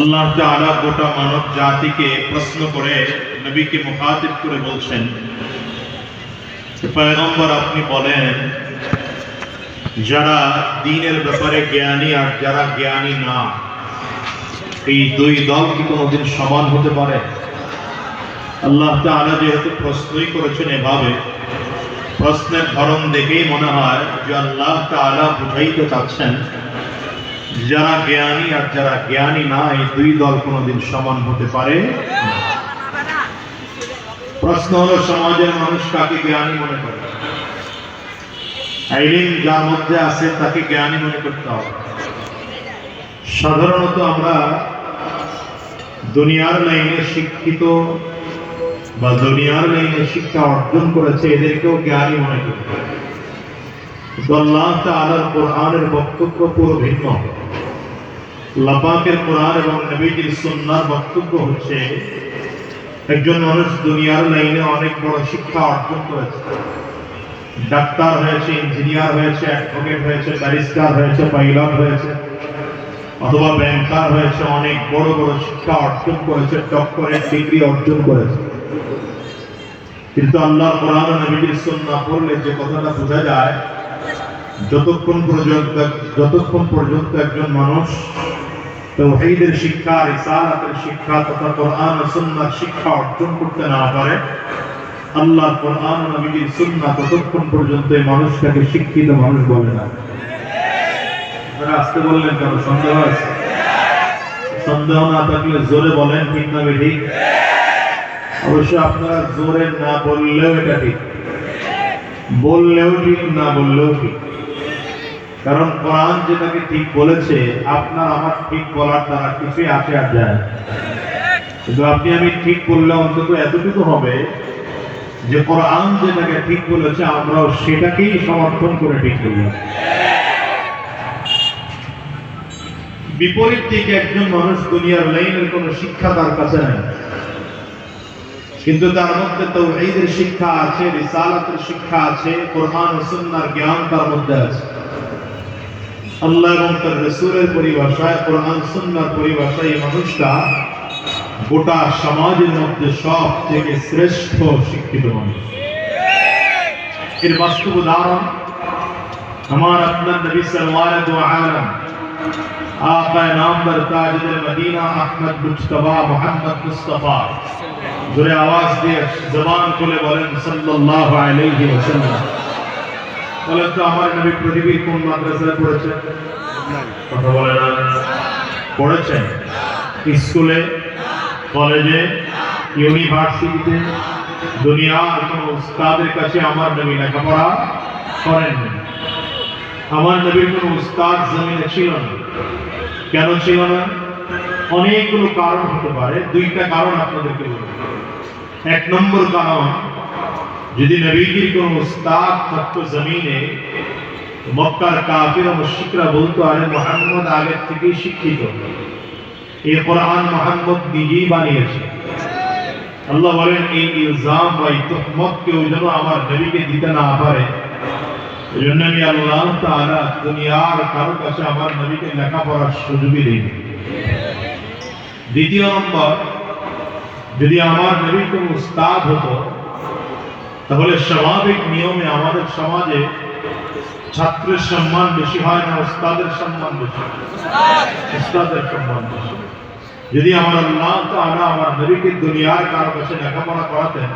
আল্লাহ গোটা মানব জাতিকে প্রশ্ন করে, নবীকে মুখাতিব করে বলছেন পয়গম্বর আপনি বলেন, যারা দিনের ব্যাপারে জ্ঞানী আর যারা জ্ঞানী না, এই দুই দল কি কোনোদিন সমান হতে পারে? আল্লাহ তাআলা যেহেতু প্রশ্নই করেছেন এভাবে, প্রশ্নের ধরন দেখেই মনে হয় যে আল্লাহ তাআলা বুঝাইতে চাচ্ছেন যারা জ্ঞানী আর যারা জ্ঞানী না, এই দুই দল কোনোদিন সমান হতে পারে প্রশ্ন হলো, সমাজের মানুষ কাকে জ্ঞানী মনে করে? যার মধ্যে আছে তাকে জ্ঞানী মনে করতে হবে। সাধারণত আমরা দুনিয়ার লাইনে শিক্ষিত বা দুনিয়ার লাইনে শিক্ষা অর্জন করেছে, এদেরকেও জ্ঞানী মনে করতে কিন্তু আল্লাহ কোরআনের বক্তব্য পুরো ভিন্ন লাপাকের কোরআন এবং নবীজির সুন্নাহর বক্তব্য হচ্ছে, একজন মানুষ দুনিয়ার লাইনে অনেক বড় শিক্ষা অর্জন করেছে। ডাক্তার হয়েছে, ইঞ্জিনিয়ার হয়েছে, অ্যাডভোকেট হয়েছে, ব্যারিস্টার হয়েছে, পাইলট হয়েছে, অথবা ব্যাংকার হয়েছে, অনেক বড় বড় শিক্ষা অর্জন করেছে, ডক্টরেট ডিগ্রি অর্জন করেছে। কিন্তু আল্লাহ কোরআন নবীজির সুন্নাহ পড়লে যে কথাটা বোঝা যায় যতক্ষণ পর্যন্ত যতক্ষণ পর্যন্ত একজন মানুষ তৌহিদের শিক্ষা, রিসালাতের শিক্ষা তথা কোরআন ও সুন্নাহর শিক্ষা অর্জন করতে না পারে আল্লাহ কোরআন ও নবীজির সুন্নাহ ততক্ষণ পর্যন্ত এই মানুষটাকে শিক্ষিত মানুষ বলে না। আপনারা আসতে বললেন কেন? সন্দেহ আছে? সন্দেহ না থাকলে জোরে বলেন, ঠিক না ঠিক? অবশ্য আপনারা জোরে না বললেও এটা ঠিক। বললেও ঠিক, না বললেও ঠিক। কারণ কোরআন যেটাকে ঠিক বলেছে, আপনার আমার ঠিক বলার দ্বারা কিছুই আসে আর যায় কিন্তু আপনি আমি ঠিক বললে অন্তত এতটুকু হবে যে কোরআন যেটাকে ঠিক বলেছে, আমরাও সেটাকেই সমর্থন করে ঠিক বললাম বিপরীত দিকে একজন মানুষ দুনিয়ার লাইনের কোনো শিক্ষা তার কাছে নাই। কিন্তু তার মধ্যে তো তৌহিদের শিক্ষা আছে, রিসালাতের শিক্ষা আছে, কোরআন ও সুন্নাহর জ্ঞান তার মধ্যে আছে। আল্লাহ এবং তার রসুলের পরিভাষায় কোরআন সুন্নাহর পরিভাষায় এই মানুষটা গোটা সমাজের মধ্যে সব থেকে শ্রেষ্ঠ শিক্ষিত মানুষ এর বাস্তব উদাহরণ আমার আপনার নবী সাল্লাল্লাহু আলাইহি آقا نامبر تاجد Medina Ahmad Mujtaba Muhammad Mustafa জোরে আওয়াজ দিয়ে জবান খুলে বলেন সাল্লাল্লাহু আলাইহি ওয়াসাল্লাম বলেন তো আমার নবী পৃথিবীর কোন মাদ্রাসায় পড়েছেন কথা বলে না। পড়েছেন স্কুলে? কলেজে? ইউনিভার্সিটিতে? দুনিয়ার কোন উস্তাদের কাছে আমার নবী লেখাপড়া করেননি। আমার নবীর কোন উস্তাদ জমিনে ছিল না। কেন ছিল না? অনেকগুলো কারণ হতে পারে। দুইটা কারণ আপনাদেরকে বলব। এক নম্বর কারণ যদি নবীজির কোন উস্তাদ থাকতো জমিনে মক্কার কাফির ও মুশরিকরা বলতো, আরে মোহাম্মদ আগের থেকেই শিক্ষিত। এই কোরআন মোহাম্মদ নিজেই বানিয়েছে। আল্লাহ বলেন, এই ইলজাম বা এই তহমত কেউ যেন আমার নবীকে দিতে না পারে। এই জন্য আমি আল্লাহ তাআলা দুনিয়ার কারও কাছে আমার নবীকে লেখাপড়ার সুযোগই দিইনি দ্বিতীয় নম্বর, যদি আমার নবী কোন উস্তাদ হতো তাহলে স্বাভাবিক নিয়মে আমাদের সমাজে ছাত্রের সম্মান বেশি হয় না উস্তাদের সম্মান বেশি উস্তাদের সম্মান বেশি যদি আমার আল্লাহ তাআলা আমার নবীকে দুনিয়ার কারও কাছে লেখাপড়া করাতেন,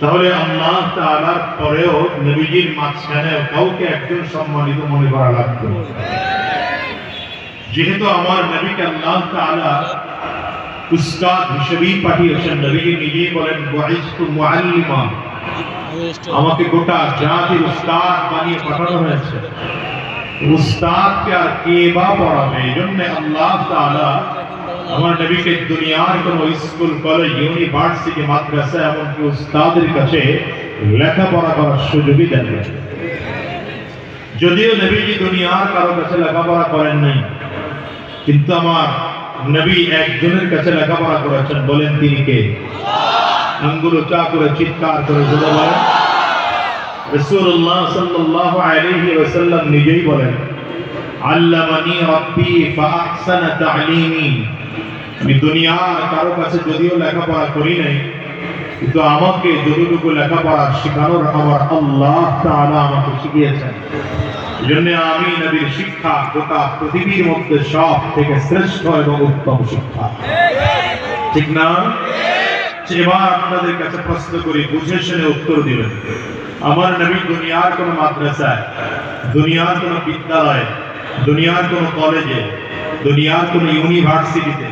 তাহলে আল্লাহ তাআলার পরেও নবীজির মাঝখানে কাউকে একজন সম্মানিত মনে করা লাগতো যেহেতু আমার নবীকে আল্লাহ তাআলা উস্তাদ হিসেবেই পাঠিয়েছেন। নবীজি নিজেই বলেন বুইস্তু মুআল্লিমা। আমাকে গোটা জাতির উস্তাদ বানিয়ে পাঠানো হয়েছে। উস্তাদকে আর কে বা পড়াবে? এই জন্য আল্লাহ তাআলা আমার নবীকে দুনিয়ার কোন স্কুল, কলেজ, ইউনিভার্সিটি, মাদ্রাসা এমনকি উস্তাদের কাছে লেখাপড়া করার সুযোগই দেন। যদিও নবীজি দুনিয়ার কারও কাছে লেখাপড়া করেন নাই কিন্তু আমার নবী একজনের কাছে লেখাপড়া করেছেন, বলেন তিনি কে? আঙ্গুলো চা করে চিৎকার করে জোরে বলেন। রাসূলুল্লাহ সাল্লাল্লাহু আলাইহি ওয়াসাল্লাম নিজেই বলেন, আল্লামানি রব্বি ফাহসানা তালিমি। আমি দুনিয়ার কারও কাছে যদিও লেখাপড়া করি নাই, কিন্তু আমাকে যতটুকু লেখাপড়া শেখানোর আমার আল্লাহ তাআলা আমাকে শিখিয়েছেন। জন্য আমি নবীর শিক্ষা গোটা পৃথিবীর মধ্যে সব থেকে শ্রেষ্ঠ এবং উত্তম শিক্ষা। ঠিক না? এবার আপনাদের কাছে প্রশ্ন করি, বুঝে শুনে উত্তর দিবেন। আমার নবী দুনিয়ার কোন মাদ্রাসায়, দুনিয়ার কোন বিদ্যালয়ে, দুনিয়ার কোন কলেজে, দুনিয়ার কোন ইউনিভার্সিটিতে,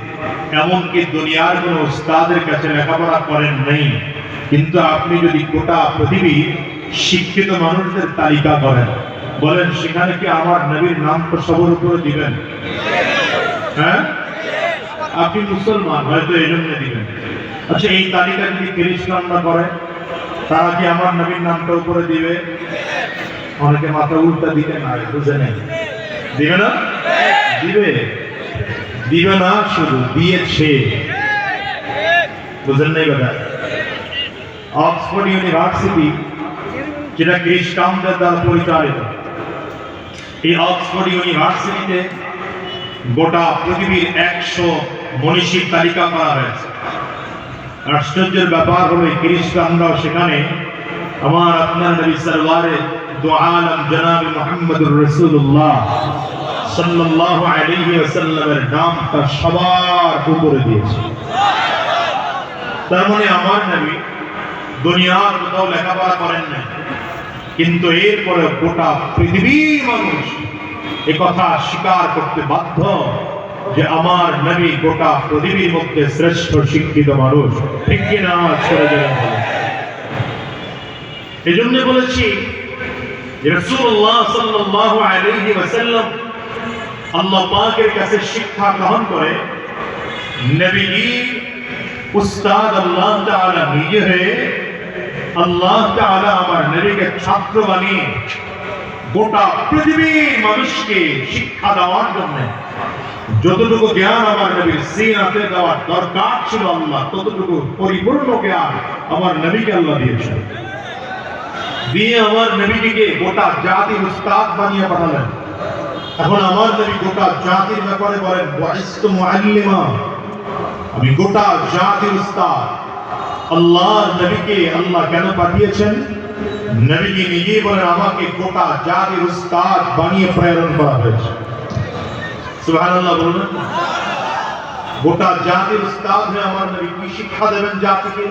এমনকি দুনিয়ার কোন উস্তাদের কাছে লেখাপড়া করেন নেই, কিন্তু আপনি যদি গোটা পৃথিবীর শিক্ষিত মানুষদের তালিকা করেন বলেন, সেখানে কি আমার নবীর নাম সবর উপরে দিবেন? হ্যাঁ? আপনি মুসলমান, হয়তো এই জন্য দিবেন। আচ্ছা এই তালিকা যদি খ্রিস্টানরা করে? তারা কি আমার নবীর নামটা উপরে দিবে? অনেকে মাথা উল্টা দিবে না বুঝে নেই। দিবে না? দিবে। দিবে না, শুধু দিয়েছে। বুঝেন নাই কথা? অক্সফোর্ড ইউনিভার্সিটি যেটা খ্রিস্টানদের দ্বারা পরিচালিত এই অক্সফোর্ড ইউনিভার্সিটিতে গোটা পৃথিবীর একশো মনীষীর তালিকা করা হয়েছে। আশ্চর্যের ব্যাপার হলো খ্রিস্টানরাও সেখানে। আমার আপনার নবী সরওয়ারে দু আলম জনাব মুহাম্মদুর রাসূলুল্লাহ সাল্লাল্লাহু আলাইহি ওয়াসাল্লামের নামটা সবার উপরে দিয়েছে। তার মানে আমার নবী দুনিয়ার কোথাও লেখাপড়া করেন নাই। কিন্তু এরপরে গোটা পৃথিবীর মানুষ এ কথা স্বীকার করতে বাধ্য যে আমার নবী গোটা পৃথিবীর মধ্যে শ্রেষ্ঠ শিক্ষিত মানুষ। ঠিক কিনা? ছেড়ে যাবেন এই জন্য বলেছি যে রাসূলুল্লাহ সাল্লাল্লাহু আলাইহি ওয়াসাল্লাম আল্লাহ পাকের কাছে শিক্ষা গ্রহণ করে, নবীজি উস্তাদ আল্লাহ তাআলা নিজে হয়ে আল্লাহ তাআলা আমার নবীকে ছাত্র বানিয়ে গোটা পৃথিবীর মানুষকে শিক্ষা দেওয়ার জন্য যতটুকু জ্ঞান আমার নবীর সিনাতে দেওয়ার দরকার ছিল আল্লাহ, ততটুকু পরিপূর্ণ জ্ঞান আমার নবীকে আল্লাহ দিয়েছেন। দিয়ে আমার নবীজিকে গোটা জাতির উস্তাদ বানিয়ে পাঠালেন। এখন আমার নবী গোটা জাতির ব্যাপারে বলেন আমি গোটা জাতির উস্তাদ। আল্লাহর নবীকে আল্লাহ কেন পাঠিয়েছেন? নবীজি নিজেই বলেন, আমাকে গোটা জাতির উস্তাদ বানিয়ে প্রেরণ করা হয়েছে। সুবহানাল্লাহ বলুন। গোটা জাতির উস্তাদ হয়ে আমার নবী কি শিক্ষা দেবেন জাতিকে?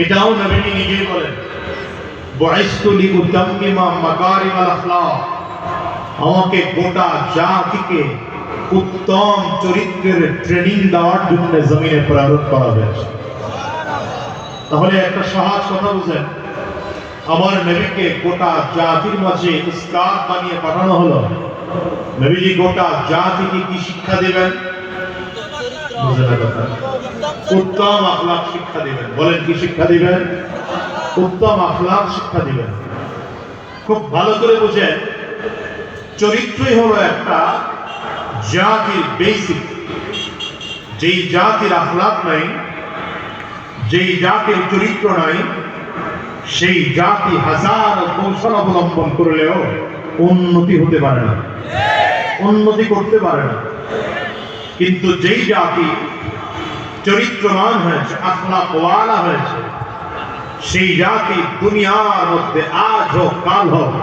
এটাও নবীজি নিজেই বলেন। বুইস্তু লিউতাম্মিমা মাকারিমাল আখলাক। আমাকে গোটা জাতিকে উত্তম চরিত্রের ট্রেনিং দেওয়ার জন্য জমিনে প্রেরণ করা হয়েছে। তাহলে একটা সহজ কথা বুঝেন। আমার নবীকে গোটা জাতির মাঝে উস্তাদ বানিয়ে পাঠানো হলো। নবীজি গোটা জাতিকে কি শিক্ষা দিবেন? উত্তম আখলাক শিক্ষা দিবেন। বলেন, কি শিক্ষা দিবেন? উত্তম আখলাক শিক্ষা দিবেন। খুব ভালো করে বুঝেন, চরিত্রই হলো একটা জাতির বেসিক যেই জাতির আখলাক নাই যেই জাতির চরিত্র নাই, সেই জাতি হাজার কৌশল অবলম্বন করলেও উন্নতি হতে পারে না। উন্নতি করতে পারে না। কিন্তু যেই জাতি চরিত্রমান হয়েছে আখলাক ওয়ালা হয়েছে, সেই জাতি দুনিয়ার মধ্যে আজ হোক, কাল হোক,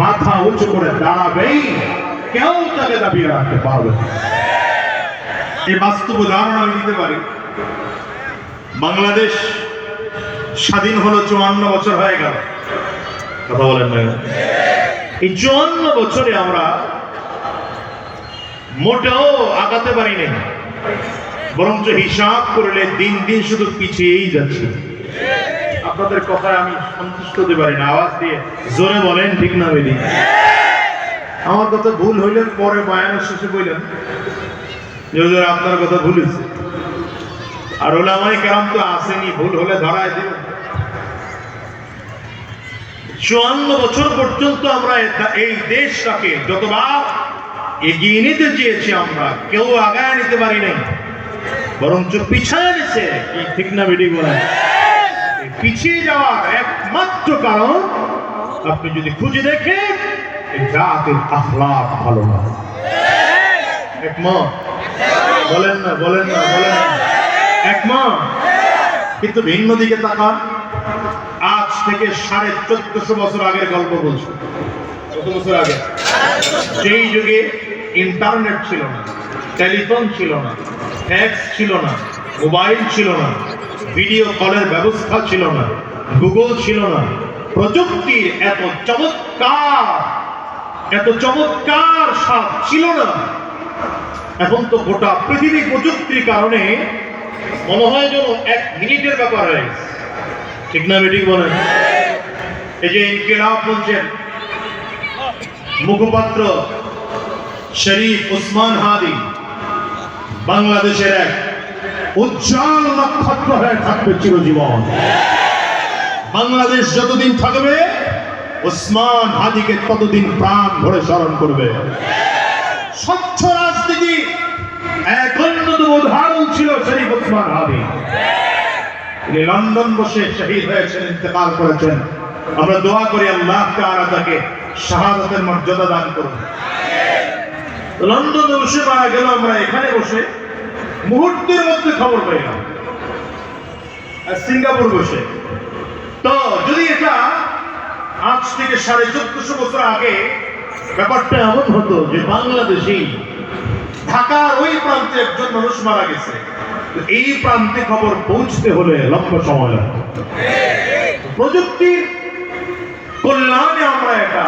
মাথা উঁচু করে দাঁড়াবেই, কেউ তাকে দাবি রাখতে পারবে। এই বাস্তব উদাহরণ আমি দিতে পারি। বাংলাদেশ স্বাধীন হলো চুয়ান্ন বছর হয়ে গেল। কথা বলেন না এই চুয়ান্ন বছরে আমরা মোটেও আগাতে পারি নাই। বরঞ্চ হিসাব করলে দিন দিন শুধু পিছিয়েই যাচ্ছে। আপনাদের কথায় আমি সন্তুষ্ট হতে পারি না। আওয়াজ দিয়ে জোরে বলেন, ঠিক না বেদি? আমার কথা ভুল হইলেন, পরে বায়ানের শেষে বললেন। যে আপনার কথা ভুল হয়েছে আর ওলামাই কেরাম তো আসেনি, ভুল হলে ধরায় দেবেন চুয়ান্ন বছর পর্যন্ত আমরা এই দেশটাকে যতবার এগিয়ে নিতে চেয়েছি আমরা, কেউ আগায় নিতে পারি নাই বরঞ্চ পিছায় নিছে। কি ঠিক না বেটি বলে পিছিয়ে যাওয়ার একমাত্র কারণ আপনি যদি খুঁজে দেখেন জাতির আখলাক ভালো না। একমত? বলেন না বলেন না বলেন না। একমত কিন্তু ভিন্ন দিকে তাকান, আজ থেকে সাড়ে চোদ্দশো বছর আগের গল্প বলছি। কত বছর আগে? সেই যুগে ইন্টারনেট ছিল না, টেলিফোন ছিল না, ফ্যাক্স ছিল না, মোবাইল ছিল না, ভিডিও কলের ব্যবস্থা ছিল না, গুগল ছিল না। প্রযুক্তির এত চমৎকার এত চমৎকার স্বাদ ছিল না। এখন তো গোটা পৃথিবী প্রযুক্তির কারণে মনে হয় যেন এক মিনিটের ব্যাপার হয়ে ঠিক না, বেঠিক বলেন? এই যে ইনকিলাব বলছেন, মুখপাত্র শরীফ উসমান হাদি, বাংলাদেশের এক উজ্জ্বল নক্ষত্র হয়ে থাকবে চিরজীবন। বাংলাদেশ যতদিন থাকবে, উসমান হাদিকে ততদিন প্রাণ ভরে স্মরণ করবে। স্বচ্ছ রাজনীতি এক অন্যতম উদাহরণ ছিল শরীফ তিনি লন্ডন বসে শহীদ হয়েছেন, ইন্তেকাল করেছেন। আমরা দোয়া করি আল্লাহ তাকে মর্যাদা দান করুন। লন্ডনে বসে মারা গেল, আমরা এখানে বসে মুহূর্তের মধ্যে খবর সিঙ্গাপুর বসে। তো যদি এটা আজ থেকে সাড়ে চোদ্দশো বছর আগে ব্যাপারটা এমন হতো যে বাংলাদেশেই ঢাকার ওই প্রান্তে একজন মানুষ মারা গেছে। এই প্রান্তে খবর পৌঁছতে হলে লম্বা সময় লাগবে। প্রযুক্তির কল্যাণে আমরা এটা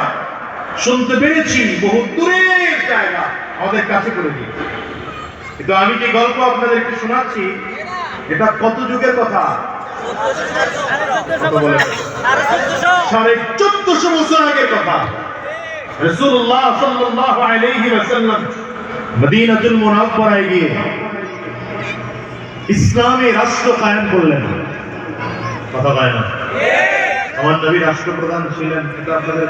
শুনতে পেরেছি, বহু দূরের জায়গা আমাদের কাছে করে দিয়ে কিন্তু আমি যে গল্প আপনাদেরকে শোনাচ্ছি, এটা কত যুগের কথা? সাড়ে চোদ্দশো বছর আগের কথা। রসুল্লাহ সাল্লাল্লাহু আলাইহি ওয়াসাল্লাম মদিনাতুল মুনাওয়ারায় গিয়ে ইসলামী রাষ্ট্র কায়েম করলেন। কথা পায় না? আমার নবী রাষ্ট্রপ্রধান ছিলেন এটা আপনাদের